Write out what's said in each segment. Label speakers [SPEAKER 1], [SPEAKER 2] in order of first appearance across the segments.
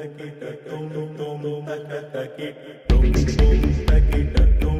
[SPEAKER 1] Boom, boom,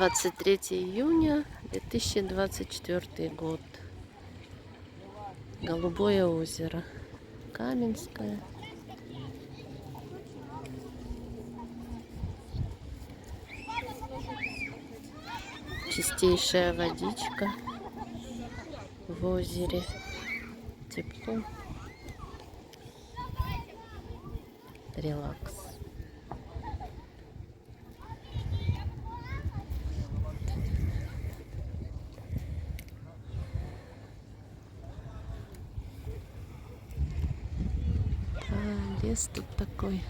[SPEAKER 1] 23 июня 2024 год. Голубое озеро. Каменское. Чистейшая водичка в озере. Тепло. Релакс. Лес тут такой.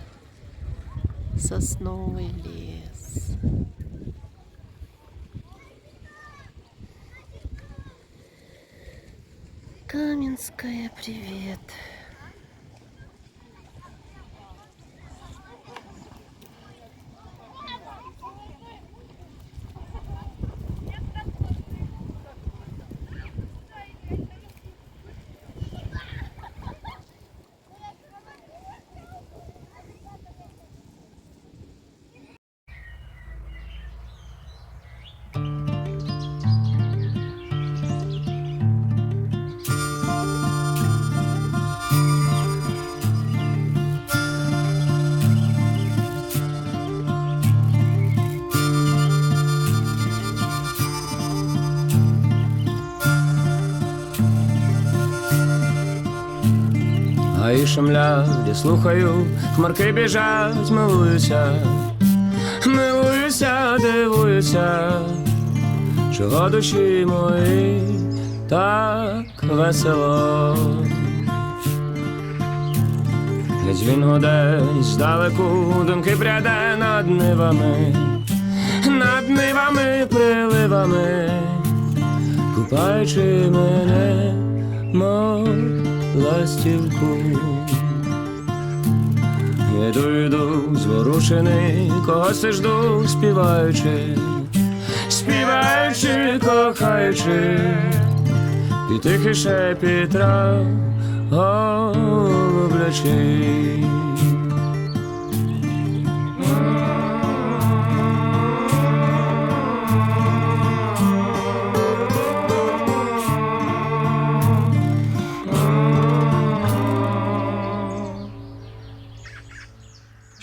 [SPEAKER 1] Сосновый лес. Каменская, привет.
[SPEAKER 2] Гаї шумлять, я слухаю, хмарки біжать, милуюся, милуюся, дивуюся, чого душі мої так весело. Геть він гуде здалеку, думки пряде над нивами, над нивами, приливами, купаючи мене, мов ластівку. Іду, йду, зворушений, когось жду, співаючи, співаючи, кохаючи, і тихий шепіт трав, голублячий.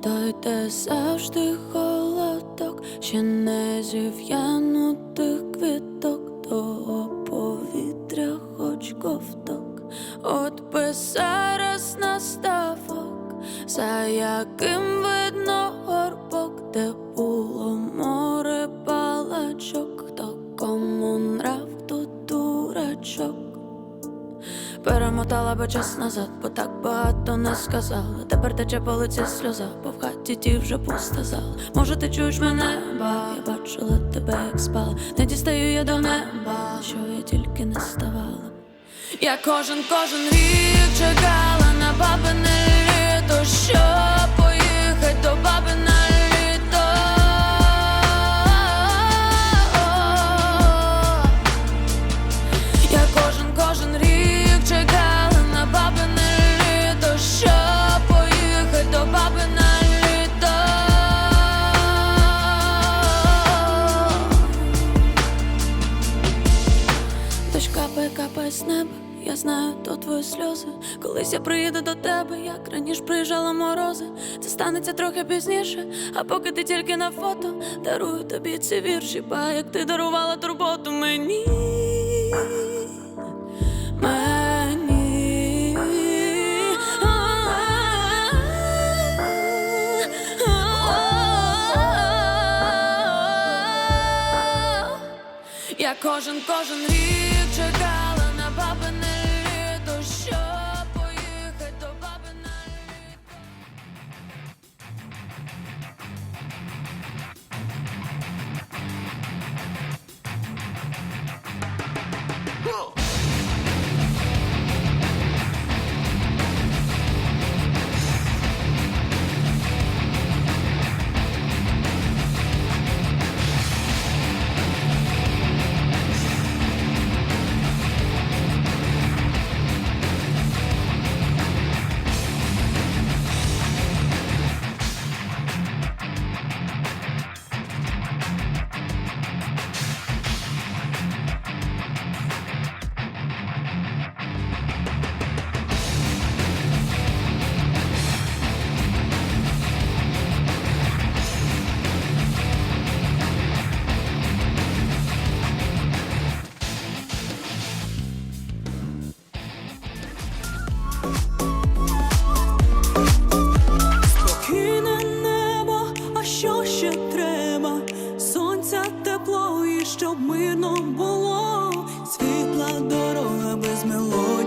[SPEAKER 3] Садок, то йде завжди холодок, ще не зів'янутих квіток, того повітря хоч ковток, от би зараз наставок, за яким видно горбок, де було море балачок, Перемотала би час назад, бо так багато не сказала. Тепер тече по лиці сльоза, бо в хаті ті вже пуста зала. Може, ти чуєш мене, ба я бачила тебе, як спала. Не дістаю я до неба, що я тільки не ставала. Я кожен, кожен рік чекала на бабине Колись я приїду до тебе, як раніше приїжджала морози. Це станеться трохи пізніше, а поки ти тільки на фото, дарую тобі ці вірші, ба як ти дарувала турботу мені. Мені. Я кожен, кожен рік щоб мирно було світла дорога без мелодії.